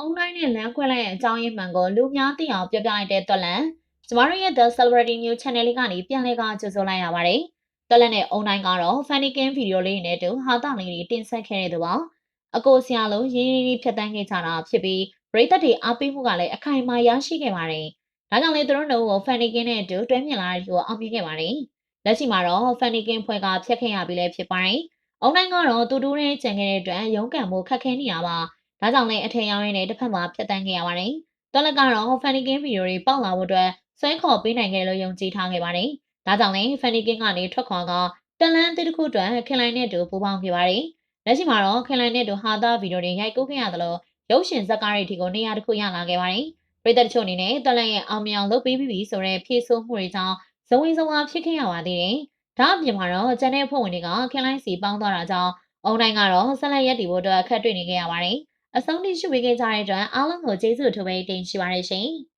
အုံတိုင်းနဲ့လမ်းခွဲလိုက်တဲ့အကြောင်းရင်းမှန်ကိုလူများသိအောင်ပြောပြလိုက်တဲ့တော်လန်ကျမတို့ရဲ့ The Celebrity News Channel လေးကနေပြန်လည်ကကြိုဆိုလိုက်ရပါတယ်။တော်လန်နဲ့အုံတိုင်းကတော့ Funny Game ဗီဒီယိုလေးနဲ့အတူဟာတာလေးတွေတင်ဆက်ခဲ့တဲ့သူပါ။အကိုဆရာလုံးရင်းရင်းဖြတ်တန်းခဲ့ကြတာဖြစ်ပြီးပရိသတ်တွေအားပေးမှုကလည်းအခိုင်အမာရရှိခဲ့ပါတယ်။ဒါကြောင့်လေသူတို့တို့ကို Funny Game နဲ့အတူတွဲမြင်လာတဲ့သူကိုအောင်မြင်ခဲ့ပါတယ်။လက်ရှိမှာတော့ Funny Game ဖွဲ့ကဖျက်ခဲ့ရပြီလည်းဖြစ်ပါတယ်။အုံတိုင်းကတော့တူတူနဲ့ကြံခဲ့တဲ့အတွက်ရုန်းကန်မှုခက်ခဲနေတာပါ။ ဒါကြောင့်လည်းအထင်ရောင်းရင်းနဲ့တစ်ဖက်မှာဖြတ်တန်းခဲ့ရပါတယ်။တော်လက်ကတော့ Funny Game ဗီဒီယိုတွေပေါက်လာဖို့အတွက်ဆွဲခေါ်ပေးနိုင်ခဲ့လို့ယုံကြည်ထားခဲ့ပါတယ်။ဒါကြောင့်လည်း Funny Game ကနေထွက်ခွာကတလန်းတစ်တစ်ခုအတွက်ခင်လိုင်းနဲ့တူပူးပေါင်းခဲ့ပါတယ်။လက်ရှိမှာတော့ခင်လိုင်းနဲ့တူဟာတာဗီဒီယိုတွေရိုက်ကူးခဲ့ရသလိုရုပ်ရှင်ဇာတ်ကားတွေဒီကိုနေရာတစ်ခုရလာခဲ့ပါတယ်။ပြည်သက်တချို့အနေနဲ့တလန်းရဲ့အောင်မြင်အောင်လုပ်ပေးပြီးပြီဆိုတဲ့ဖြည့်ဆို့မှုတွေကြောင့်ဇဝင်ဇဝါဖြစ်ခဲ့ရပါသေးတယ်။ဒါအပြင်မှာတော့ကျန်တဲ့ဖွဲ့ဝင်တွေကခင်လိုင်းစီပေါင်းသွားတာကြောင့်အုံတိုင်းကတော့ဆက်လက်ရက်တည်ဖို့အတွက်အခက်တွေ့နေခဲ့ရပါတယ်။ အဆုံးထိရှိဝေးခဲ့ကြတဲ့အတွက်အားလုံးကိုကျေးဇူးအထူးပဲတင်ရှိပါရရှင်။